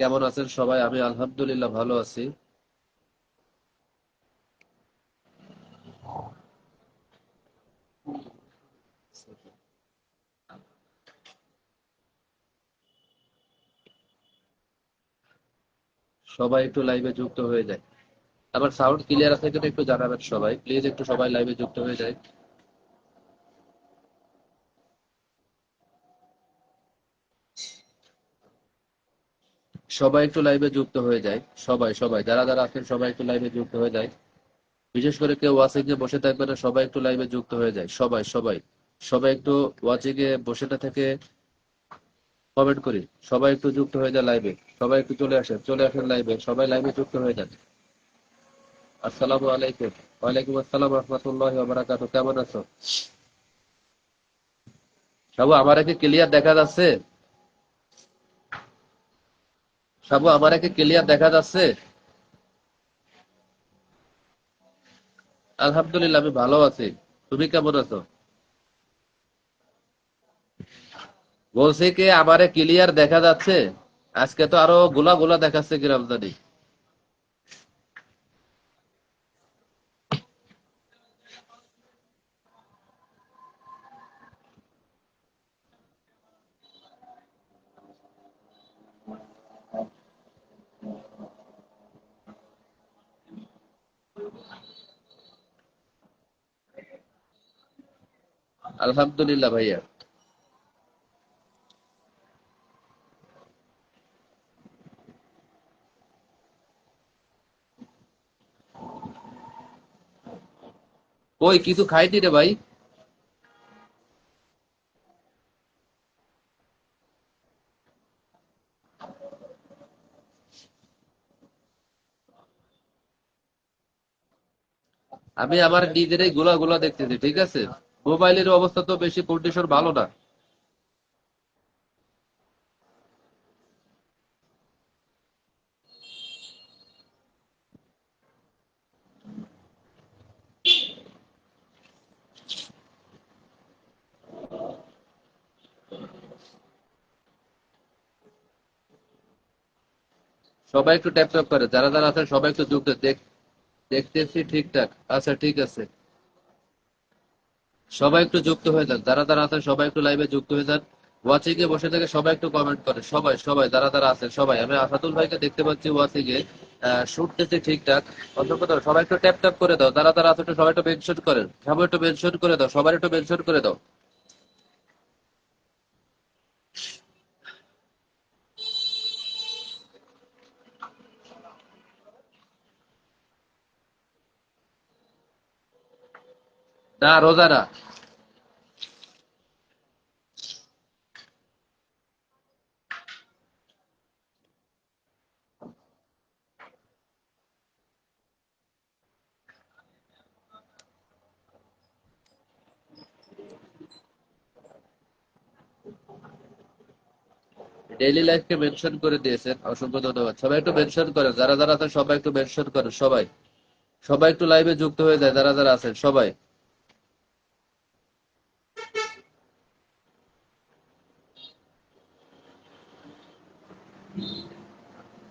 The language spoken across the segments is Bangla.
কেমন আছেন সবাই? আমি আলহামদুলিল্লাহ ভালো আছি। সবাই একটু লাইভে যুক্ত হয়ে যায়। আমার সাউন্ড ক্লিয়ার আছে কিনা একটু জানাবেন সবাই। প্লিজ একটু সবাই লাইভে যুক্ত হয়ে যায়। সবাই একটু লাইভে যুক্ত হয়ে যায়। সবাই সবাই, যারা যারা আছেন, সবাই একটু লাইভে যুক্ত হয়ে যায়। বিশেষ করে কেউ ওয়াচিং এ বসে থাকবে না, সবাই একটু লাইভে যুক্ত হয়ে যায়। সবাই সবাই সবাই একটু ওয়াচিং এ বসে না থেকে কমেন্ট করি। সবাই একটু যুক্ত হয়ে যায় লাইভে সবাই একটু চলে আসেন চলে আসেন লাইভে সবাই লাইভে যুক্ত হয়ে যান। আসসালামু আলাইকুম। ওয়ালাইকুম আসসালাম রহমতুল্লাহ বারাকাতু কেমন আছো? সাবু আমার কি ক্লিয়ার দেখা যাচ্ছে? সাবু আমার একে ক্লিয়ার দেখা যাচ্ছে? আলহামদুলিল্লাহ, আমি ভালো আছি। তুমি কেমন আছো? বলছি কি, আমারে ক্লিয়ার দেখা যাচ্ছে? আজকে তো আরও গোলা গোলা দেখাচ্ছে কি রমজানি আলহামদুলিল্লাহ ভাইয়া। কই, কিছু খাইনি রে ভাই? আমি আমার নিজেরই গোলা গোলা দেখতেছি, ঠিক আছে? মোবাইলের অবস্থা তো বেশি কন্ডিশন ভালো না। সবাই একটু ট্যাপ ট্যাপ করে, যারা যারা আছেন সবাই একটু যুক্ত দেখ দেখতেছি ঠিকঠাক। আচ্ছা ঠিক আছে। সবাই একটু যুক্ত হয়ে যান। যারা যারা আছেন, সবাই একটু লাইভে যুক্ত হয়ে যান। ওয়াচিং এ বসে থেকে সবাই একটু কমেন্ট করে সবাই সবাই, যারা যারা আছেন, সবাই। আমি আসাদুল ভাইকে দেখতে পাচ্ছি ওয়াচিং এ শুটতেছে ঠিকঠাক। অসংখ্য সবাই একটু ট্যাপ ট্যাপ করে দাও। যারা যারা আছে সবাই একটু মেনশন করেন। সবাই একটু মেনশন করে দাও। সবাই একটু মেনশন করে দাও। না, রোজা না। ডেইলি লাইফকে মেনশন করে দিয়েছেন, অসংখ্য ধন্যবাদ। সবাই একটু মেনশন করেন, যারা যারা আছেন, সবাই একটু মেনশন করেন, সবাই। সবাই একটু লাইভে যুক্ত হয়ে যায়, যারা যারা আছেন, সবাই।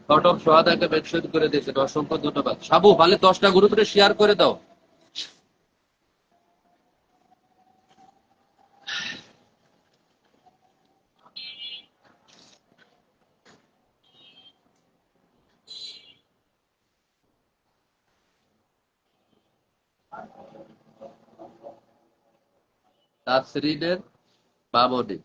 টটম সোহাদাকে মেনশন করে দিয়েছেন। অসংখ্য ধন্যবাদ। সাবু, ভালে দশটা গ্রুপে শেয়ার করে দাও। তাসরিনের মামনি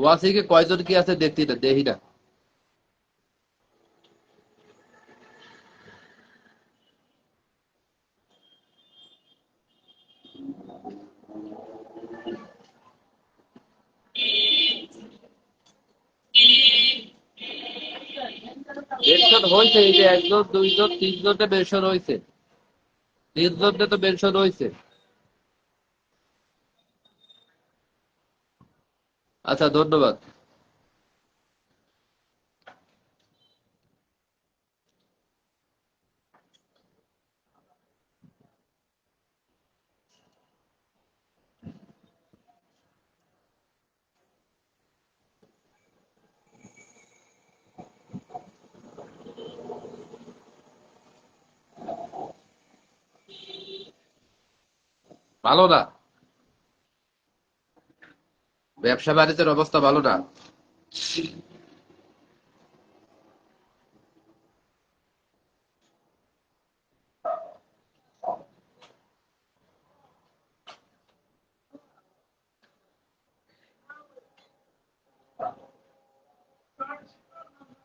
ওয়াসিকে কয়জন কি আছে দেখতি না, দেখি না। মেনশন হয়েছে এই যে একজন, দুইজন তিনজনে মেনশন হয়েছে তিনজনে তো মেনশন হয়েছে আচ্ছা ধন্যবাদ। ভালো না? ব্যবসা বাণিজ্যের অবস্থা ভালো না।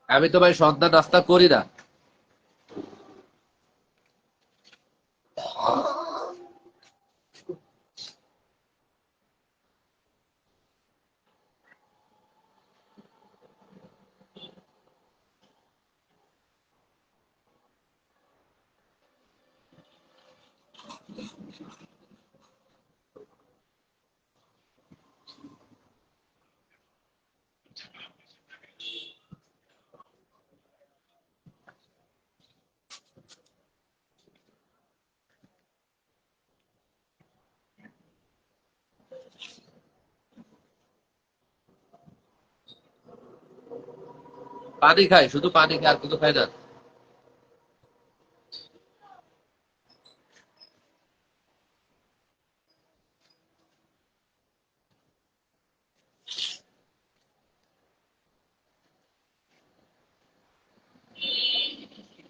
আমি তো ভাই সন্ধ্যা নাস্তা করি না। পানি খাই শুধু পানি খাই আর কিছু খাই না।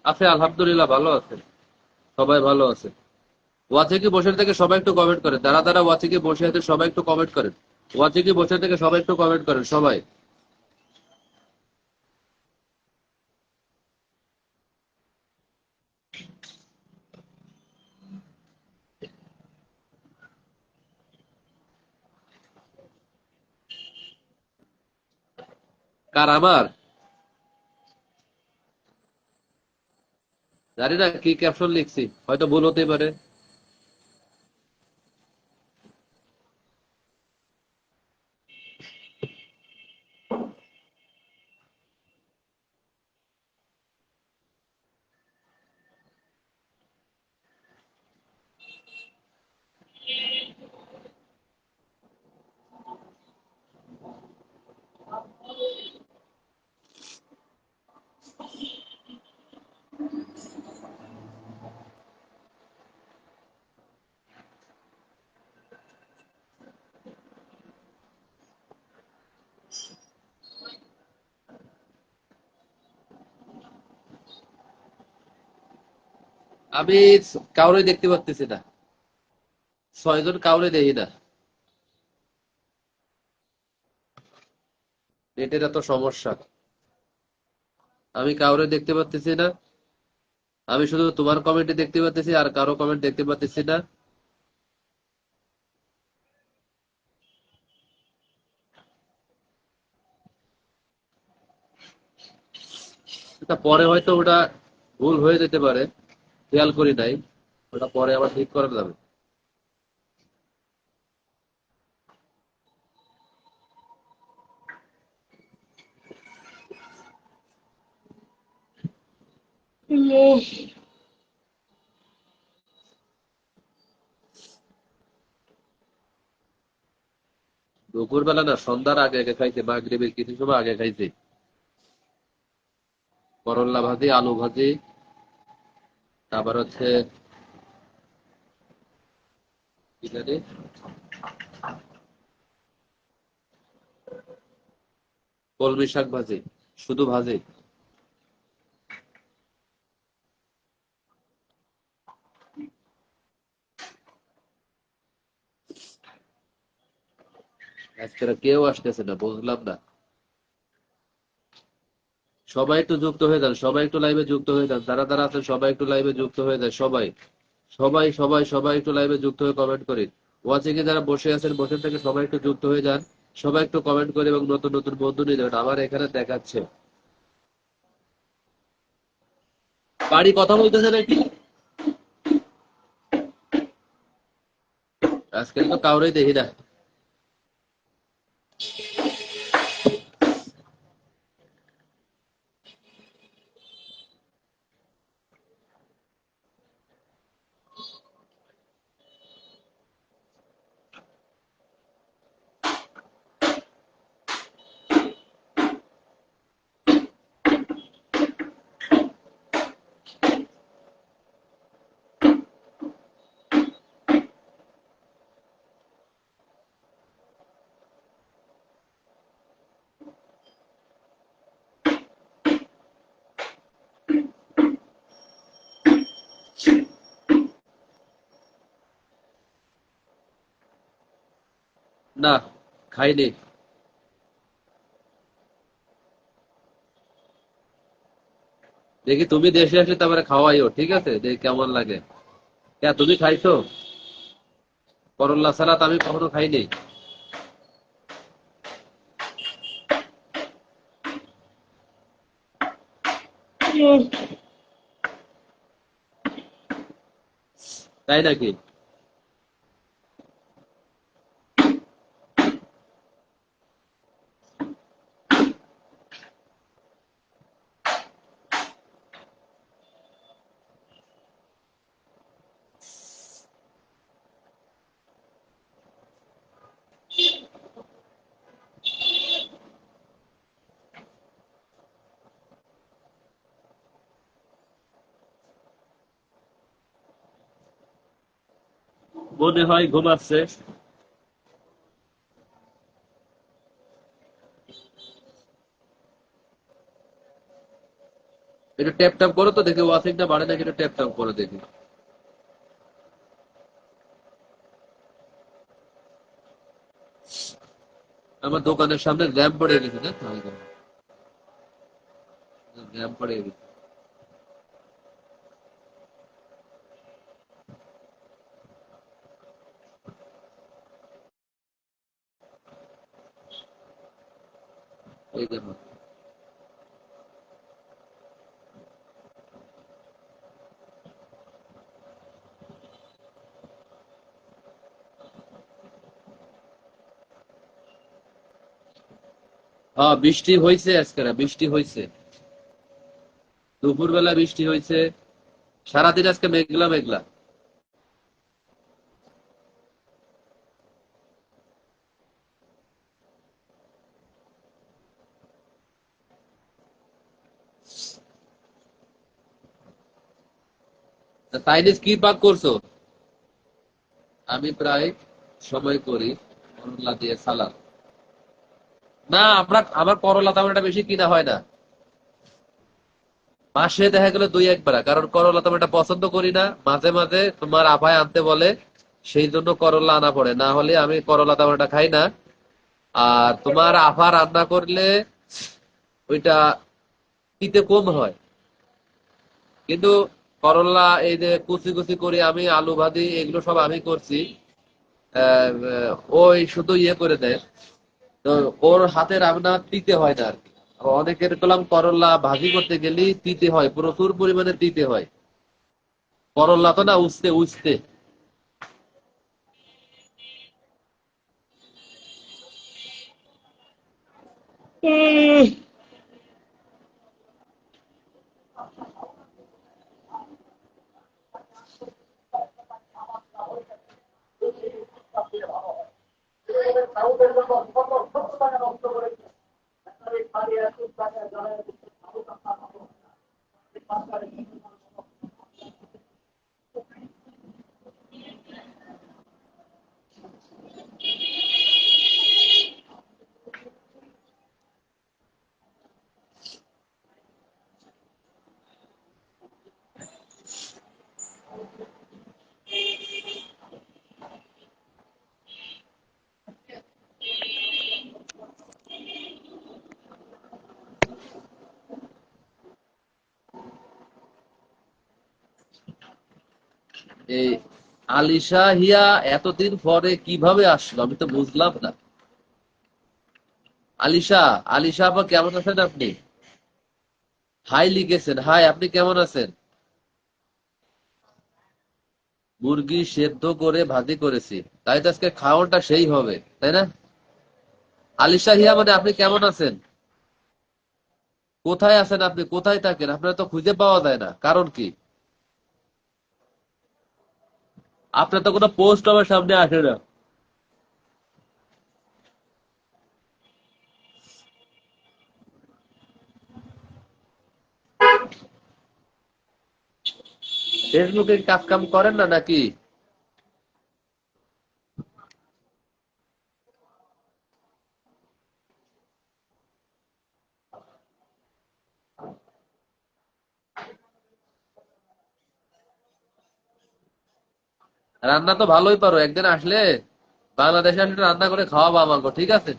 আছে, আলহামদুলিল্লাহ, ভালো আছে। সবাই ভালো আছে। ওয়াচে কি বসে থেকে সবাই একটু কমেন্ট করেন। যারা যারা ওয়াচে কি বসে আছে, সবাই একটু কমেন্ট করেন। ওয়াচে কি বসে থেকে সবাই একটু কমেন্ট করেন, সবাই। কার আমার জানি না কি ক্যাপশন লিখছি হয়তো ভুল হতে পারে। আমি কাউরে দেখতে পাচ্তেছি না। ছয়জন কাউরে দেখি না। নেটের এত সমস্যা। আমি কাউরে দেখতে পাচ্তেছি না। আমি শুধু তোমার কমেন্টে দেখতে পাচ্তেছি আর কারও কমেন্ট দেখতে পাচ্তেছি না। পরে হয়তো ওটা ভুল হয়ে যেতে পারে। খেয়াল করি নাই, ওটা পরে আবার ঠিক করা যাবে। দুপুর বেলা না, সন্ধ্যার আগে আগে খাইছে, মাগরিবের কিছু সময় আগে খাইছে। করল্লা ভাজি, আলু ভাজি তারপর হচ্ছে কলমি শাক ভাজি শুধু ভাজি। আজকে কেউ আসতেছে না বুঝলাম না। সবাই একটু যুক্ত হয়ে যান, সবাই একটু লাইভে যুক্ত হয়ে যান, যারা যারা আছেন সবাই একটু লাইভে যুক্ত হয়ে যায় সবাই। সবাই সবাই সবাই একটু লাইভে যুক্ত হয়ে কমেন্ট করি ওয়াচিং এ যারা বসে আছেন, বসে থেকে সবাই একটু যুক্ত হয়ে যান, সবাই একটু কমেন্ট করে এবং নতুন নতুন বন্ধু নিয়ে যাবেন আমার এখানে দেখাচ্ছে। বাড়ি কথা বলতেছে নাকি? আজকে তো কাউরেই দেখি না। না, খাইনি। দেখি তুমি দেশে আসলে তারপরে খাওয়াইও, ঠিক আছে? দেখি কেমন লাগে। কে, তুমি খাইছো? করল্লা সালাদ আমি কখনো খাইনি। তাই নাকি মনে হয় ঘুমাচ্ছে একটু ট্যাপ ট্যাপ করো তো, দেখি ওয়াশিংটা বাড়ে নাকি একটু ট্যাপ ট্যাপ করো দেখি। আমার দোকানের সামনে র্যাম্প পড়ে গেছে না র্যাম্প পড়ে গেছে এই দেখো হ্যাঁ বৃষ্টি হয়েছে আজকে বৃষ্টি হয়েছে দুপুর বেলা বৃষ্টি হয়েছে সারাদিন আজকে মেঘলা মেঘলা তা কি পাক করছ? আমি প্রায় সময় করি করলা দিয়ে সালাদ। না, আমরা, আমার করলা তেমন বেশি কিনা হয় না। মাসে দেখা দুই একবার কারণ করলা তেমন একটা পছন্দ করি না। মাঝে মাঝে তোমার আপায় আনতে বলে, সেই জন্য করলা আনা পড়ে। না হলে আমি করলা তেমন একটা খাই না। আর তোমার আফা রান্না করলে ওইটা তিতে কম হয়। কিন্তু করলা, এই যে কুচি কুচি করে আমি আলু ভাজি, এগুলো সব আমি করছি। ওই শুধু ইয়ে করে দেয়। তো ওর হাতে রান্না তিতে হয় না আর কি। আবার অনেকের পেলাম করলা ভাজি করতে গেলে তিতে হয়, প্রচুর পরিমাণে তিতে হয়। করলা তো না উঠতে উঠতে এই আলিশা হিয়া এতদিন পরে কীভাবে আসলো? আমি তো বুঝলাম না। আলিশা আলিশা আপা কেমন আছেন আপনি? হাই লিখেছেন। হাই, আপনি কেমন আছেন? মুরগি সেদ্ধ করে ভাজি করেছি। তাই তো আজকে খাওয়াটা সেই হবে, তাই না? আলিশা হিয়া মানে আপনি কেমন আছেন? কোথায় আছেন আপনি? কোথায় থাকেন? আপনার তো খুঁজে পাওয়া যায় না। কারণ কি? আপনার তো কোনো পোস্ট আমার সামনে আসে না। ফেসবুকে কাজ কাম করেন না নাকি? রান্না তো ভালোই পারো, একদিন আসলে বাংলাদেশে আসলে রান্না করে খাওয়াবো আমাকে, ঠিক আছে?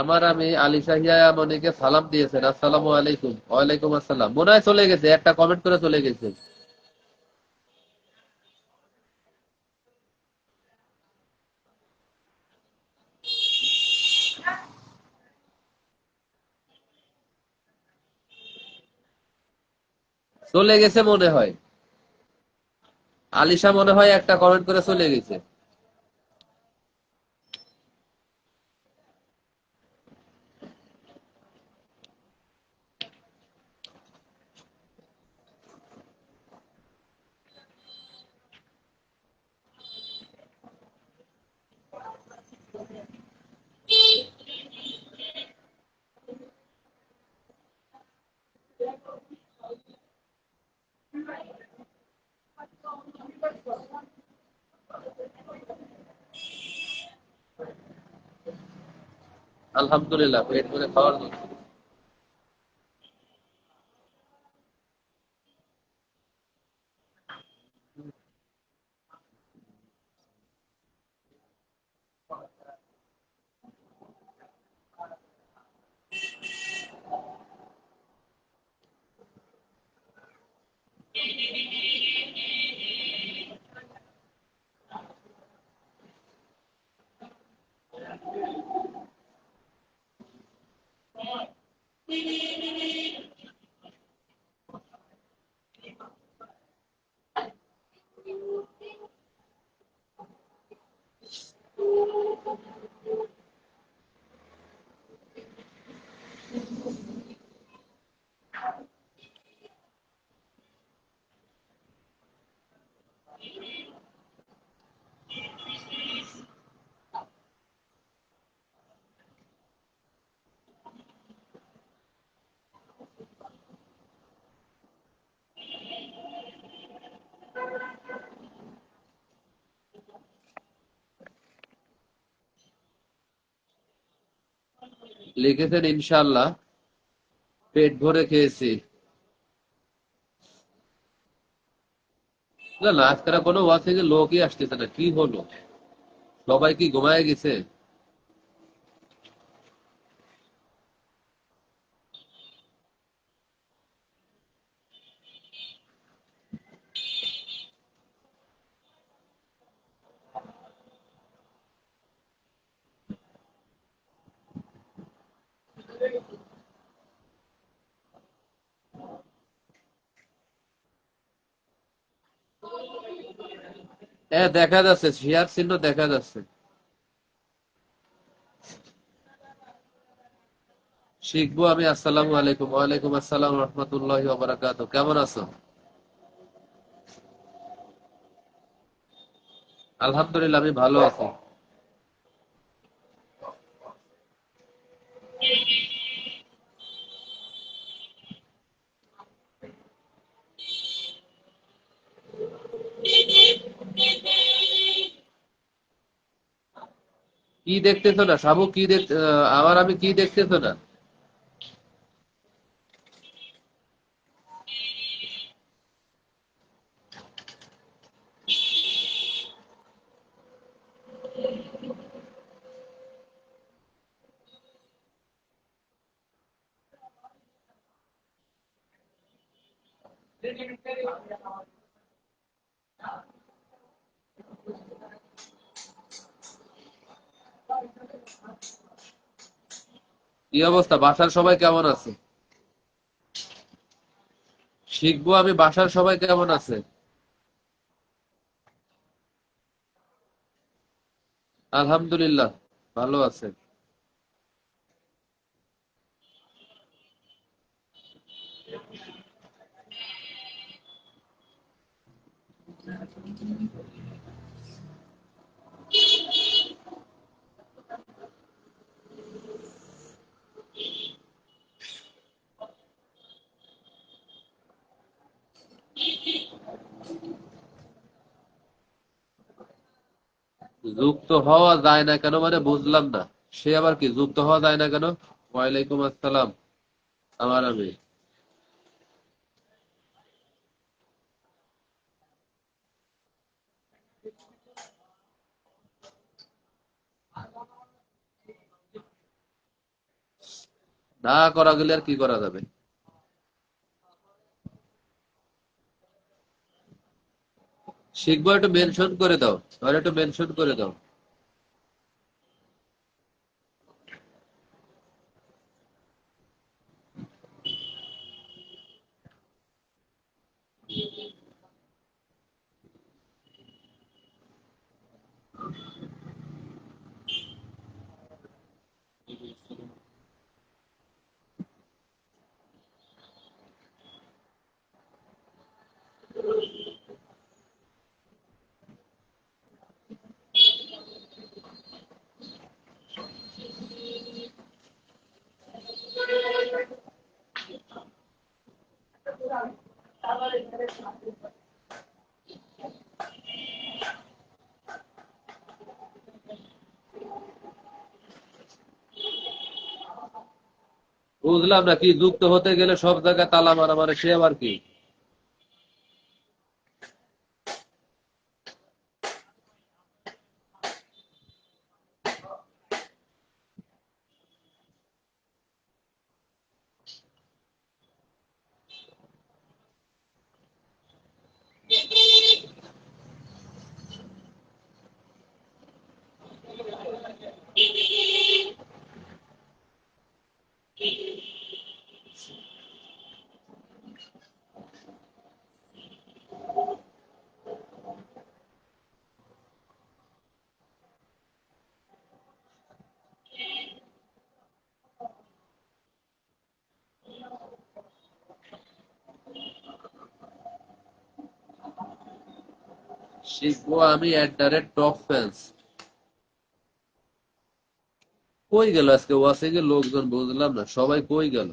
আমার আমি আলী শাহিয়া মনিকে সালাম দিয়েছেন, আসসালামু আলাইকুম। ওয়ালাইকুম আসসালাম। মনে হয় চলে গেছে, একটা কমেন্ট করে চলে গেছে। চলে গেছে মনে হয়। আলিশা মনে হয় একটা কমেন্ট করে চলে গেছে। আলহামদুলিল্লাহ পেট করে খাওয়ার জন্য। লিখেছেন ইনশাল্লাহ পেট ভরে খেয়েছি। না আজকের কোনো ওয়াজ থেকে লোকই আসতেছে না। কি হলো? সবাই কি ঘুমায় গেছে হ্যাঁ দেখা যাচ্ছে, শেয়ার চিহ্ন দেখা যাচ্ছে। শিখব আমি, আসসালামু আলাইকুম। ওয়ালাইকুম আসসালাম রহমতুল্লাহ ওয়া কেমন আছো? আলহামদুলিল্লাহ, আমি ভালো আছি। কি দেখতেছো না? সাবু কি দেখ আবার আমি কি দেখতেছো না? কি অবস্থা? বাসার সবাই কেমন আছে? শিখব আমি, বাসার সবাই কেমন আছে? আলহামদুলিল্লাহ, ভালো আছে। যুক্ত হওয়া যায় না কেন? মানে বুঝলাম না। সে আবার কি, যুক্ত হওয়া যায় না কেন? ওয়ালাইকুম আসসালাম, আমার আমি না করা গেলে আর কি করা যাবে? শিখব একটু মেনশন করে দাও। তাহলে একটু মেনশন করে দাও। বুঝলাম না কি যুক্ত হতে গেলে সব জায়গায় তালা মারা মানে সে আবার কি? শিখব আমি at the rate top fans কই গেল আজকে? ওয়াসিং লোকজন বুঝলাম না, সবাই কই গেল?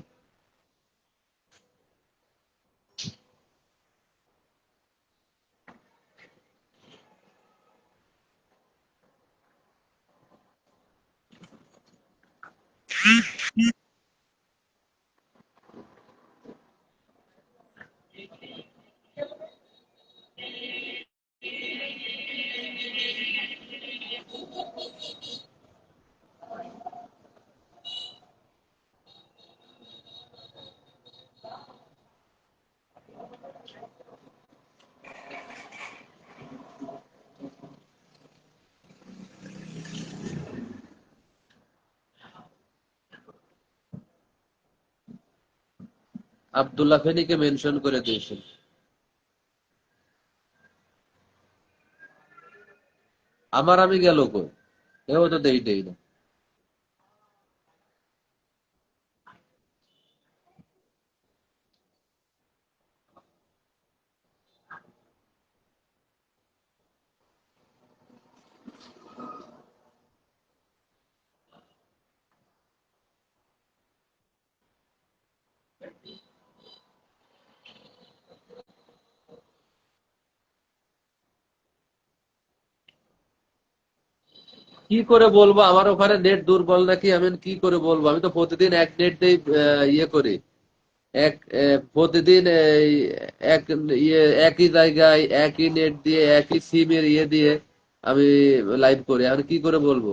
আব্দুল্লাহ ফেনিকে মেনশন করে দিয়েছেন। আমার আমি গেল কই? এও তো দেই দেই না। করে বলব? আমার ওখানে নেট দুর্বল নাকি? আমি কি করে বলব? আমি তো প্রতিদিন এক নেট দিয়ে ইয়ে করি। এক প্রতিদিন এক ইয়ে একই জায়গায় একই নেট দিয়ে, একই সিমের ইয়ে দিয়ে আমি লাইভ করি। আমি কি করে বলব?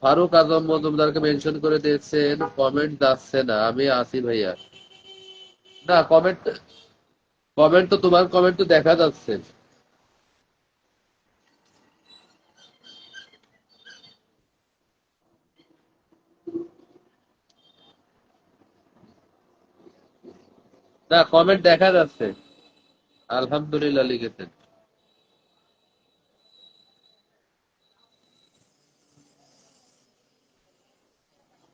ফারুক আজম মজুমদারকে মেনশন করে দিয়েছেন কমেন্ট যাচ্ছে না। আমি আসি ভাইয়া। না কমেন্ট কমেন্ট তো তোমার কমেন্ট তো দেখা যাচ্ছে। না কমেন্ট দেখা যাচ্ছে। আলহামদুলিল্লাহ লিখেছেন।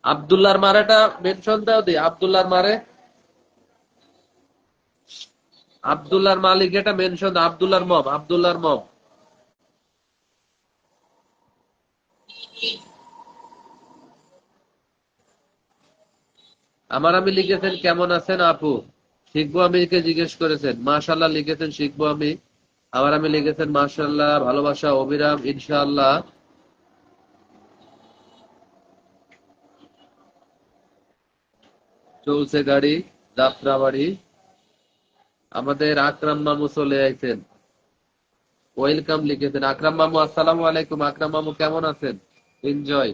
আব্দুল্লাহর মারেটা মেনশন দাও দি, আব্দুল্লাহর মারে। আবদুল্লাহর মালিক এটা মেনশন আবদুল্লাহ মম আবদুল্লাহ মম। আমার আমি লিখেছেন, কেমন আছেন আপু? শিখব আমি জিজ্ঞেস করেছেন। মাশাল্লাহ লিখেছেন, শিখব আমি। আমার আমি লিখেছেন মাশাল্লাহ ভালোবাসা, অবিরাম, ইনশাআল্লাহ। চলছে গাড়ি যাত্রা বাড়ি আমাদের আকরাম মামু চলে আইছেন। ওয়েলকাম লিখেছেন। আকরাম মামু, আসসালামু আলাইকুম। আকরাম মামু, কেমন আছেন? এনজয়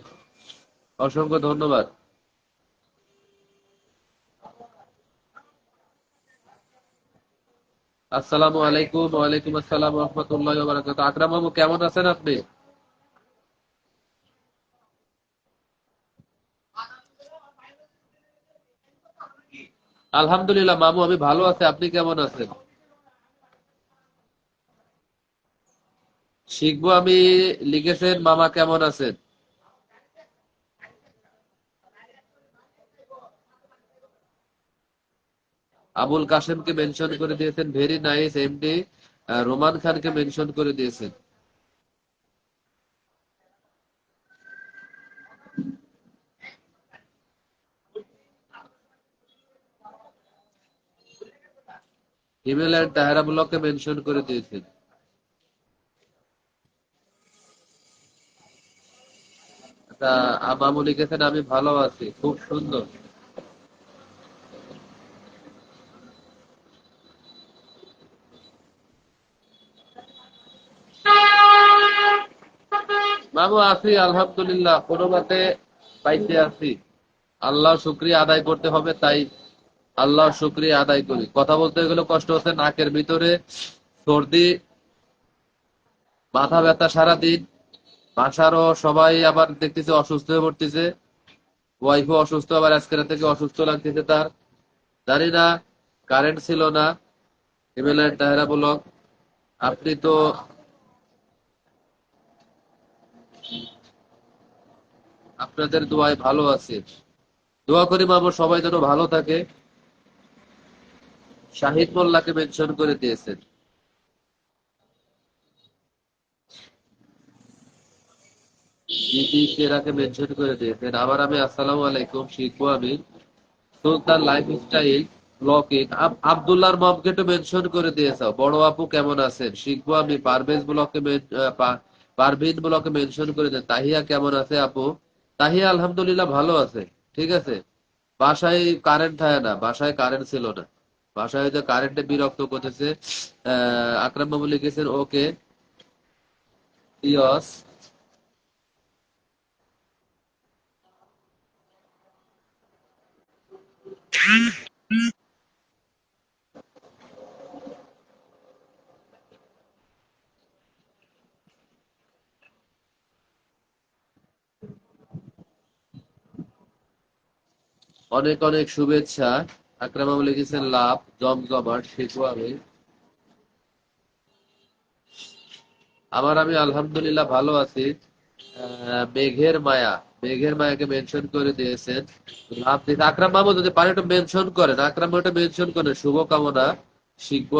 অসংখ্য ধন্যবাদ। আসসালামু আলাইকুম। ওয়ালাইকুম আসসালাম রহমতুল্লাহ আকরাম মামু, কেমন আছেন আপনি? আলহামদুলিল্লাহ, মামু, আমি ভালো আছি। আপনি কেমন আছেন? শিখব আমি। লিখেছেন, মামা কেমন আছেন? আবুল কাসেমকে মেনশন করে দিয়েছেন ভেরি নাইস এমডি রোমান খানকে মেনশন করে দিয়েছেন। ইমেল এন্ড তাহেরা ব্লককে মেনশন করে দিয়েছেন। তা মামু লিখেছেন, আমি ভালো আছি, খুব সুন্দর। মামু, আছি, আলহামদুলিল্লাহ, কোনো মতে পাইতে আছি। আল্লাহ শুক্রিয়া আদায় করতে হবে, তাই আল্লাহ শুক্রিয়া আদায় করি। কথা বলতে গেলে কষ্ট হচ্ছে নাকের ভিতরে, সর্দি, মাথা ব্যথা সারাদিন। বাসারও সবাই আবার দেখতেছে অসুস্থ হয়ে পড়তেছে। ওয়াইফও অসুস্থ, আবার আজকের থেকে অসুস্থ লাগতেছে তার। জানি না কারেন্ট ছিল না। এমএলএ তাহেরা ব্লক আপনি তো আপনাদের দোয়ায় ভালো আছে। দোয়া করি মামু সবাই যেন ভালো থাকে। শাহিদ মোল্লাকে মেনশন করে দিয়েছেন। আমি আলাইকুম, শিখব মমকে মেনশন করে বড় আপু কেমন আছেন? আমি। পারভেজ ব্লকে মেন- মেনশন তাহিয়া কেমন আছে আপু? তাহিয়া আলহামদুলিল্লাহ ভালো আছে। ঠিক আছে? বাসায় কারেন্ট থাকে না। বাসায় কারেন্ট ছিল না। বাসায় হয়তো কারেন্টে বিরক্ত করতেছে। আকরাম বাবু লিখেছেন ওকে ইয়স। অনেক অনেক শুভেচ্ছা। আকরাম বাবু লিখেছেন, লাভ জমজমাট সেতু আমি আমার আমি আলহামদুলিল্লাহ ভালো আছি। মেঘের মায়া, মেঘের মায়াকে মেনশন করে দিয়েছেন। লাভ দিতে আকরাম মামু যদি পারে একটু মেনশন করেন। আকরাম একটু মেনশন করেন। শুভকামনা শিখব